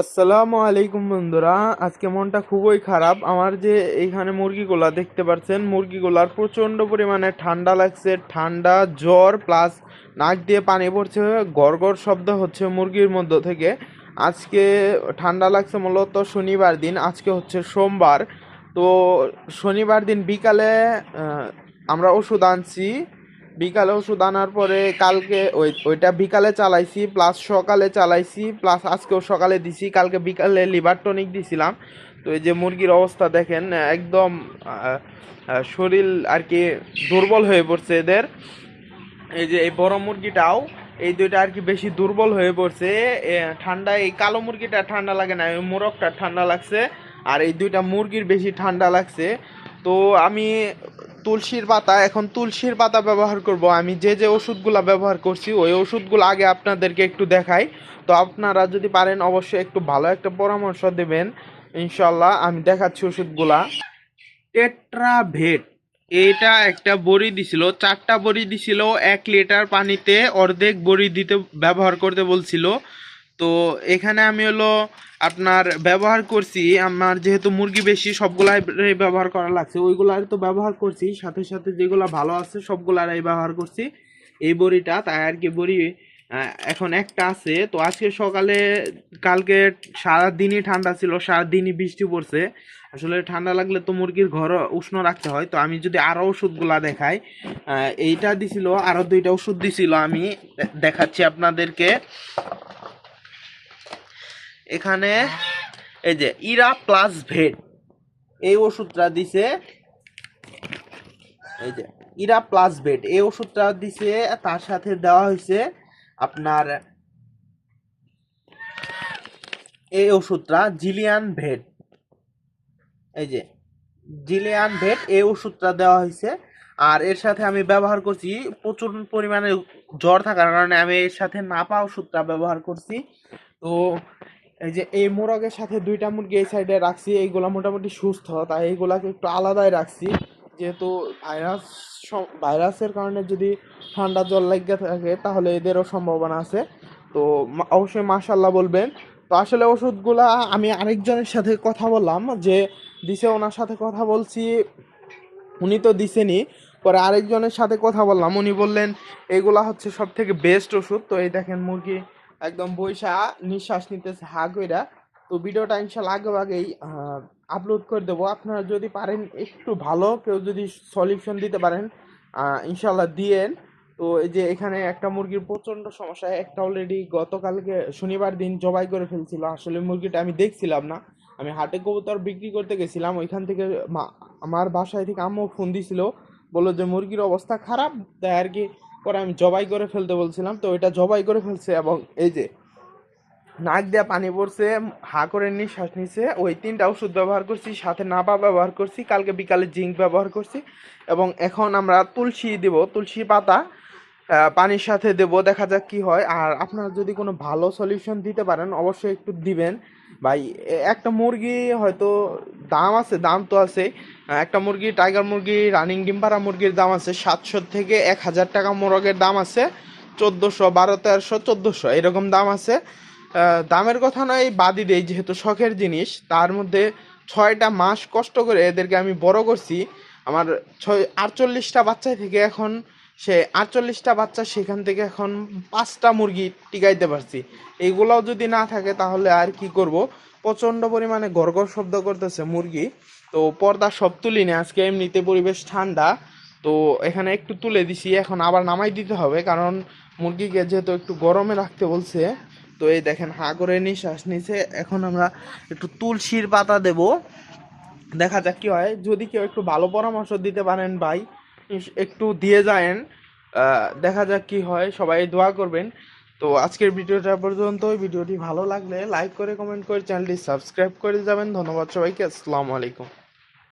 আসসালামু আলাইকুম বন্ধুরা। আজকে মনটা খুবই খারাপ। আমার যে এইখানে মুরগিগুলা দেখতে পাচ্ছেন, মুরগিগুলার প্রচণ্ড পরিমাণে ঠান্ডা লাগছে। ঠান্ডা জ্বর প্লাস নাক দিয়ে পানি পড়ছে, গড়গড় শব্দ হচ্ছে মুরগির মধ্য থেকে। আজকে ঠান্ডা লাগছে মূলত শনিবার দিন, আজকে হচ্ছে সোমবার। তো শনিবার দিন বিকালে আমরা ওষুধ আনছি। বিকালে ওষুধ আনার পরে কালকে ওই, ওইটা বিকালে চালাইছি প্লাস সকালে চালাইছি প্লাস আজকেও সকালে দিছি, কালকে বিকালে লিভার টনিক দিছিলাম। তো এই যে মুরগির অবস্থা দেখেন, একদম শরীর আর কি দুর্বল হয়ে পড়ছে এদের। এই যে এই বড় মুরগিটাও, এই দুইটা আর কি বেশি দুর্বল হয়ে পড়ছে। ঠান্ডা, এই কালো মুরগিটা ঠান্ডা লাগে না ওই মোরগটা ঠান্ডা লাগছে। আর এই দুইটা মুরগির বেশি ঠান্ডা লাগছে। তো আমি তুলসীর পাতা, এখন তুলসীর পাতা ব্যবহার করব। আমি যে যে ওষুধগুলা ব্যবহার করছি, ওই ওষুধগুলো আগে আপনাদেরকে একটু দেখাই। তো আপনারা যদি পারেন, অবশ্যই একটু ভালো একটা পরামর্শ দেবেন। ইনশাল্লাহ আমি দেখাচ্ছি ওষুধগুলা। টেট্রাভেট এটা একটা বড়ি দিছিল, চারটা বড়ি দিছিল, এক লিটার পানিতে অর্ধেক বড়ি দিতে, ব্যবহার করতে বলছিল। তো এখানে আমি হলো আপনার ব্যবহার করছি, আমার যেহেতু মুরগি বেশি, সবগুলাই ব্যবহার করা লাগছে। ওইগুলাই তো ব্যবহার করছি, সাথে সাথে যেগুলো ভালো আছে সবগুলারাই ব্যবহার করছি। এই বড়িটা, তাই আর কি বড়ি এখন একটা আছে। তো আজকে সকালে, কালকে সারাদিনই ঠান্ডা ছিল, সারাদিনই বৃষ্টি পড়ছে। আসলে ঠান্ডা লাগলে তো মুরগির ঘর উষ্ণ রাখতে হয়। তো আমি যদি আরও ওষুধগুলা দেখাই এইটা দিছিল আরও দুইটা ওষুধ দিছিল আমি দেখাচ্ছি আপনাদেরকে। এখানে এই যে ইরা প্লাস ভেট। এই ওষুধটা দিছে, এই যে ইরা প্লাস ভেট। এই ওষুধটা দিছে, তার সাথে দেওয়া হয়েছে আপনার এই ওষুধটা, জিলিয়ান ভেট। এই যে জিলিয়ান ভেট, এই ওষুধটা দেওয়া হয়েছে। আর এর সাথে আমি ব্যবহার করছি, প্রচুর পরিমাণে জ্বর থাকার কারণে আমি এর সাথে নাপা ওষুধটা ব্যবহার করছি। তো এই যে এই মোরগের সাথে দুইটা মুরগি এই সাইডে রাখছি, এইগুলা মোটামুটি সুস্থ, তাই এইগুলাকে একটু আলাদাই রাখছি। যেহেতু ভাইরাস ভাইরাসের কারণে যদি ঠান্ডা জল লেগে থাকে, তাহলে এদেরও সম্ভাবনা আছে। তো অবশ্যই মাশাল্লাহ বলবেন। তো আসলে ওষুধগুলা আমি আরেকজনের সাথে কথা বললাম, যে দিছে ওনার সাথে কথা বলছি, উনি তো দিছেনি। পরে আরেকজনের সাথে কথা বললাম, উনি বললেন এগুলা হচ্ছে সব থেকে বেস্ট ওষুধ। তো এই দেখেন মুরগি একদম বৈশা নিঃশ্বাস নিতেছে, হা কইরা। তো ভিডিওটা ইনশাল্লাহ আগে আগেই আপলোড করে দেবো। আপনারা যদি পারেন একটু ভালো, কেউ যদি সলিউশন দিতে পারেন ইনশাল্লাহ দিয়েন। তো এই যে এখানে একটা মুরগির প্রচণ্ড সমস্যা, একটা অলরেডি গতকালকে শনিবার দিন জবাই করে ফেলছিল। আসলে মুরগিটা আমি দেখছিলাম না। আমি হাটে কবুতর বিক্রি করতে গেছিলাম, ওইখান থেকে আমার বাসায় থেকে আম্মু ফোন দিছিল। বলল যে, মুরগির অবস্থা খারাপ, তাই আর কি পরে আমি জবাই করে ফেলতে বলছিলাম, তো এটা জবাই করে ফেলছে এবং এই যে নাক দিয়ে পানি পড়ছে, হা করে নিঃশ্বাস নিছে, ওই তিনটা ওষুধ ব্যবহার করছি, সাথে নাপা ব্যবহার করছি, কালকে বিকালে জিঙ্ক ব্যবহার করছি এবং এখন আমরা তুলসী দেব, তুলসী পাতা পানির সাথে দেব, দেখা যাক কি হয়। আর আপনারা যদি কোনো ভালো সলিউশন দিতে পারেন, অবশ্যই একটু দিবেন। ভাই একটা মুরগি হয়তো দাম আছে, দাম তো আছে। একটা মুরগি, টাইগার মুরগি, রানিং ডিম পাড়া মুরগির দাম আছে সাতশো থেকে এক হাজার টাকা মোরগের দাম আছে। চোদ্দোশো, বারো, তেরোশো, চোদ্দোশো, এরকম দাম আছে। দামের কথা নয়, বাদই দেই, যেহেতু শখের জিনিস। তার মধ্যে ছয়টা মাস কষ্ট করে এদেরকে আমি বড় করছি। আমার ছয়, আটচল্লিশটা বাচ্চা থেকে এখন সে আটচল্লিশটা বাচ্চা সেখান থেকে এখন পাঁচটা মুরগি টিকাইতে পারছি। এইগুলাও যদি না থাকে তাহলে আর কি করব? প্রচণ্ড পরিমাণে গড়গড় শব্দ করতেছে মুরগি। তো পর্দা সব তুলিনি আজকে এমনিতে পরিবেশ ঠান্ডা। তো এখানে একটু তুলে দিছি, এখন আবার নামাই দিতে হবে, কারণ মুরগিকে যেহেতু একটু গরমে রাখতে বলছে, তো এই দেখেন হা করে নিঃশ্বাস নিছে। এখন আমরা একটু তুলসীর পাতা দেব। দেখা যাক কি হয়। যদি কেউ একটু ভালো পরামর্শ দিতে পারেন ভাই। একটু দিয়ে যায়েন। দেখা যাক কি হয়, সবাই দোয়া করবেন। তো আজকের ভিডিওটা পর্যন্ত ভিডিওটি ভালো লাগলে লাইক করে, কমেন্ট করে, চ্যানেলটি সাবস্ক্রাইব করে যাবেন। ধন্যবাদ সবাইকে। আসসালামু আলাইকুম।